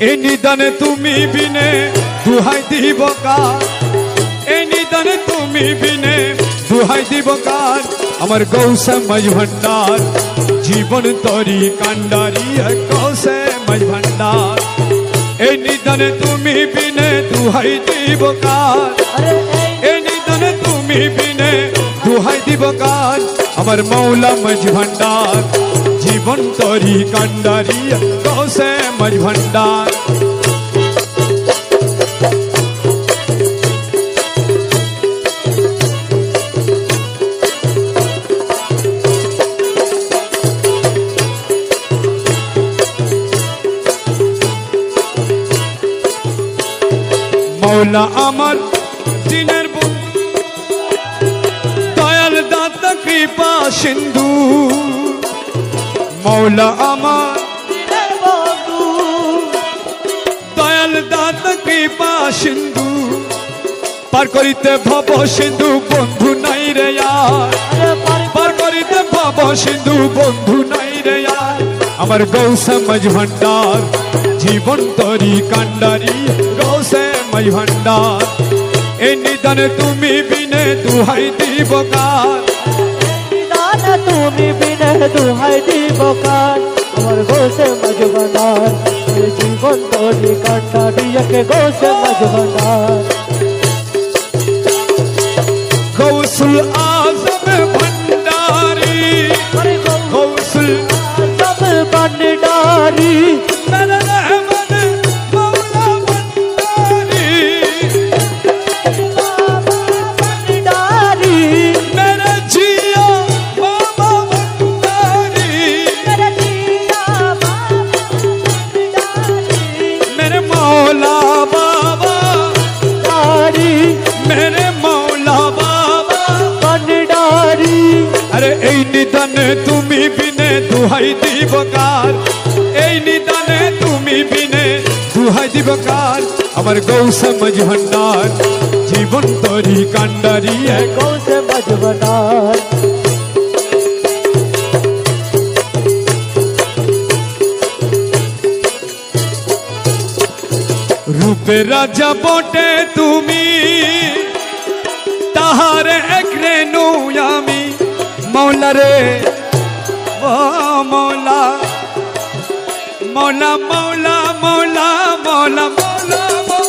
এ নিদানে তুমি বিনে দুহাই দিব কার? এ নিদানে তুমি বিনে দুহাই দিব কার? আমার গৌসে মাঝ ভান্ডার জীবন তরি কান্ডারি গৌসে মাঝ ভান্ডার এ নিদানে তুমি বিনে দুহাই দিব কার? এ নিদানে তুমি বিনে দুহাই দিব কার? আমার মৌলা মাঝ ভান্ডার জীবন তরি কান্ডারি গৌসে মাঝ ভান্ডার মৌলা আমার দিনের বন্ধু দয়াল দাতা কৃপা সিন্ধু মৌলা আমার। দয়াল দাতা কৃপা সিন্ধু পার করিতে ভব সিন্ধু বন্ধু নাই রে আর। পার করিতে ভব সিন্ধু বন্ধু নাই রে আমার গৌসে মাঝ ভান্ডার জীবন তরি কান্ডারি গৌসে মাঝ ভান্ডার এ নিদানে তুমি বিনে দুহাই দিব কার। তুমি বিনে দুহাই দিব কার আমার গোসে মজবনার জীবন তোরি কান্না দিয়কে গোসে মজবনার গৌসুল আজম ভণ্ডারি গৌসুল সব বন্ডারি এই নিদানে তুমি বিনে দুহাই দিবকার এই নিদানে তুমি বিনে দুহাই দিবকার আমার গৌসে মজ ভণ্ডার জীবন তরি কান্ডারি এক গোসে মজবনার রূপে রাজা বটে তুমি তাহার এক রেনু আমি মৌলা রে। ও মৌলা মৌলা মৌলা মৌলা মৌলা মৌলা